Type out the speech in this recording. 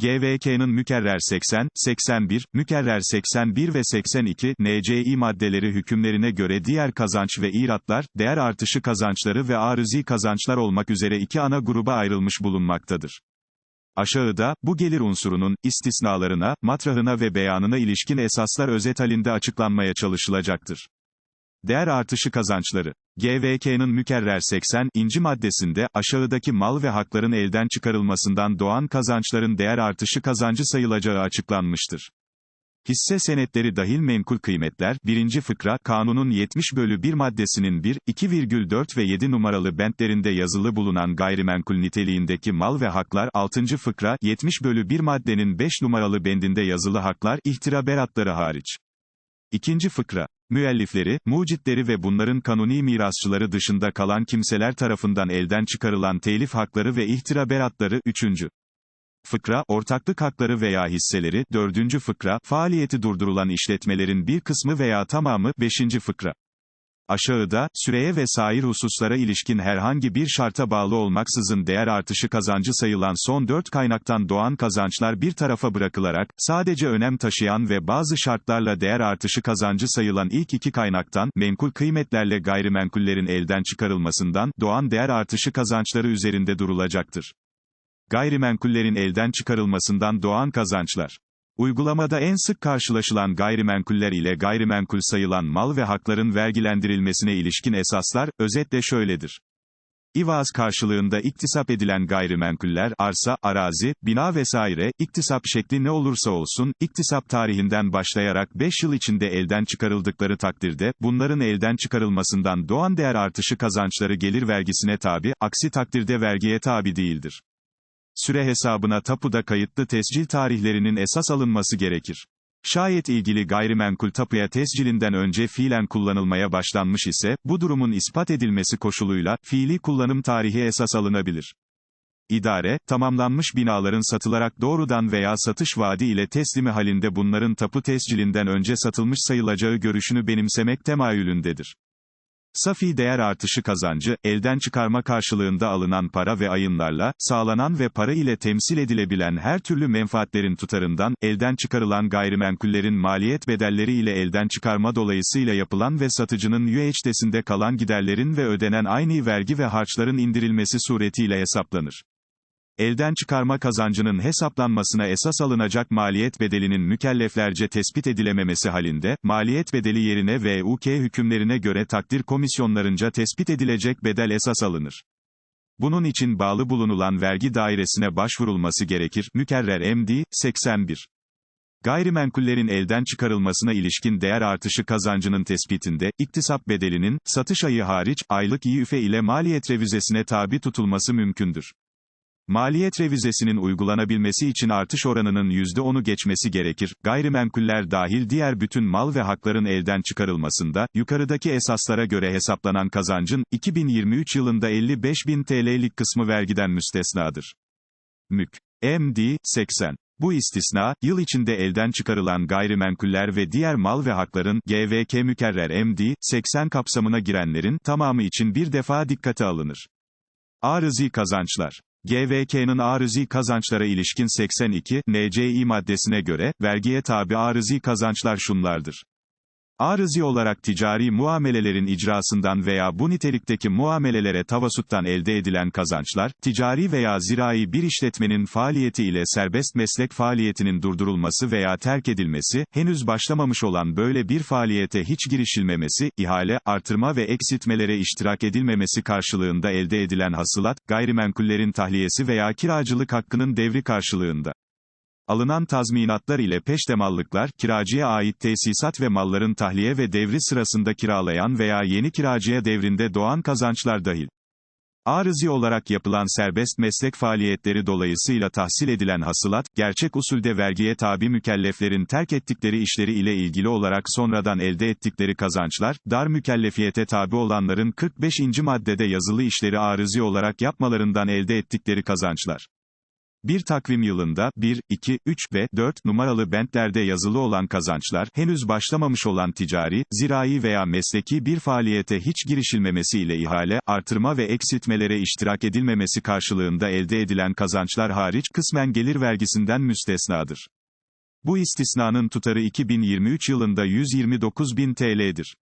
GVK'nın mükerrer 80, 81, mükerrer 81 ve 82, NCİ maddeleri hükümlerine göre diğer kazanç ve iratlar, değer artışı kazançları ve arızi kazançlar olmak üzere iki ana gruba ayrılmış bulunmaktadır. Aşağıda, bu gelir unsurunun, istisnalarına, matrahına ve beyanına ilişkin esaslar özet halinde açıklanmaya çalışılacaktır. Değer artışı kazançları. GVK'nın mükerrer 80. inci maddesinde, aşağıdaki mal ve hakların elden çıkarılmasından doğan kazançların değer artışı kazancı sayılacağı açıklanmıştır. Hisse senetleri dahil menkul kıymetler, 1. fıkra, kanunun 70 bölü 1 maddesinin 1, 2,4 ve 7 numaralı bentlerinde yazılı bulunan gayrimenkul niteliğindeki mal ve haklar, 6. fıkra, 70 bölü 1 maddenin 5 numaralı bendinde yazılı haklar, ihtira beratları hariç. 2. fıkra. Müellifleri, mucitleri ve bunların kanuni mirasçıları dışında kalan kimseler tarafından elden çıkarılan telif hakları ve ihtira beratları, 3. Fıkra, ortaklık hakları veya hisseleri, 4. fıkra, faaliyeti durdurulan işletmelerin bir kısmı veya tamamı, 5. fıkra. Aşağıda, süreye ve sair hususlara ilişkin herhangi bir şarta bağlı olmaksızın değer artışı kazancı sayılan son dört kaynaktan doğan kazançlar bir tarafa bırakılarak, sadece önem taşıyan ve bazı şartlarla değer artışı kazancı sayılan ilk iki kaynaktan, menkul kıymetlerle gayrimenkullerin elden çıkarılmasından, doğan değer artışı kazançları üzerinde durulacaktır. Gayrimenkullerin elden çıkarılmasından doğan kazançlar. Uygulamada en sık karşılaşılan gayrimenkuller ile gayrimenkul sayılan mal ve hakların vergilendirilmesine ilişkin esaslar, özetle şöyledir. İvaz karşılığında iktisap edilen gayrimenkuller, arsa, arazi, bina vesaire, iktisap şekli ne olursa olsun, iktisap tarihinden başlayarak 5 yıl içinde elden çıkarıldıkları takdirde, bunların elden çıkarılmasından doğan değer artışı kazançları gelir vergisine tabi, aksi takdirde vergiye tabi değildir süre hesabına tapuda kayıtlı tescil tarihlerinin esas alınması gerekir. Şayet ilgili gayrimenkul tapuya tescilinden önce fiilen kullanılmaya başlanmış ise, bu durumun ispat edilmesi koşuluyla, fiili kullanım tarihi esas alınabilir. İdare, tamamlanmış binaların satılarak doğrudan veya satış vaadi ile teslimi halinde bunların tapu tescilinden önce satılmış sayılacağı görüşünü benimsemek temayülündedir. Safi değer artışı kazancı, elden çıkarma karşılığında alınan para ve ayınlarla, sağlanan ve para ile temsil edilebilen her türlü menfaatlerin tutarından, elden çıkarılan gayrimenkullerin maliyet bedelleri ile elden çıkarma dolayısıyla yapılan ve satıcının üyeçtesinde kalan giderlerin ve ödenen aynı vergi ve harçların indirilmesi suretiyle hesaplanır elden çıkarma kazancının hesaplanmasına esas alınacak maliyet bedelinin mükelleflerce tespit edilememesi halinde, maliyet bedeli yerine VUK hükümlerine göre takdir komisyonlarınca tespit edilecek bedel esas alınır. Bunun için bağlı bulunulan vergi dairesine başvurulması gerekir. Mükerrer MD, 81. Gayrimenkullerin elden çıkarılmasına ilişkin değer artışı kazancının tespitinde, iktisap bedelinin, satış ayı hariç, aylık İÜFE ile maliyet revizesine tabi tutulması mümkündür. Maliyet revizesinin uygulanabilmesi için artış oranının %10'u geçmesi gerekir. Gayrimenkuller dahil diğer bütün mal ve hakların elden çıkarılmasında, yukarıdaki esaslara göre hesaplanan kazancın, 2023 yılında 55 bin TL'lik kısmı vergiden müstesnadır. Mük. MD, 80. Bu istisna, yıl içinde elden çıkarılan gayrimenkuller ve diğer mal ve hakların, GVK mükerrer MD, 80 kapsamına girenlerin, tamamı için bir defa dikkate alınır. Arızi kazançlar. GVK'nın arızi kazançlara ilişkin 82, NCİ maddesine göre, vergiye tabi arızi kazançlar şunlardır. Arızi olarak ticari muamelelerin icrasından veya bu nitelikteki muamelelere tavasuttan elde edilen kazançlar, ticari veya zirai bir işletmenin faaliyeti ile serbest meslek faaliyetinin durdurulması veya terk edilmesi, henüz başlamamış olan böyle bir faaliyete hiç girişilmemesi, ihale, artırma ve eksiltmelere iştirak edilmemesi karşılığında elde edilen hasılat, gayrimenkullerin tahliyesi veya kiracılık hakkının devri karşılığında. Alınan tazminatlar ile peştemallıklar, kiracıya ait tesisat ve malların tahliye ve devri sırasında kiralayan veya yeni kiracıya devrinde doğan kazançlar dahil. Arızi olarak yapılan serbest meslek faaliyetleri dolayısıyla tahsil edilen hasılat, gerçek usulde vergiye tabi mükelleflerin terk ettikleri işleri ile ilgili olarak sonradan elde ettikleri kazançlar, dar mükellefiyete tabi olanların 45. maddede yazılı işleri arızi olarak yapmalarından elde ettikleri kazançlar. Bir takvim yılında, 1, 2, 3 ve 4 numaralı bentlerde yazılı olan kazançlar, henüz başlamamış olan ticari, zirai veya mesleki bir faaliyete hiç girişilmemesiyle ihale, artırma ve eksiltmelere iştirak edilmemesi karşılığında elde edilen kazançlar hariç, kısmen gelir vergisinden müstesnadır. Bu istisnanın tutarı 2023 yılında 129 bin TL'dir.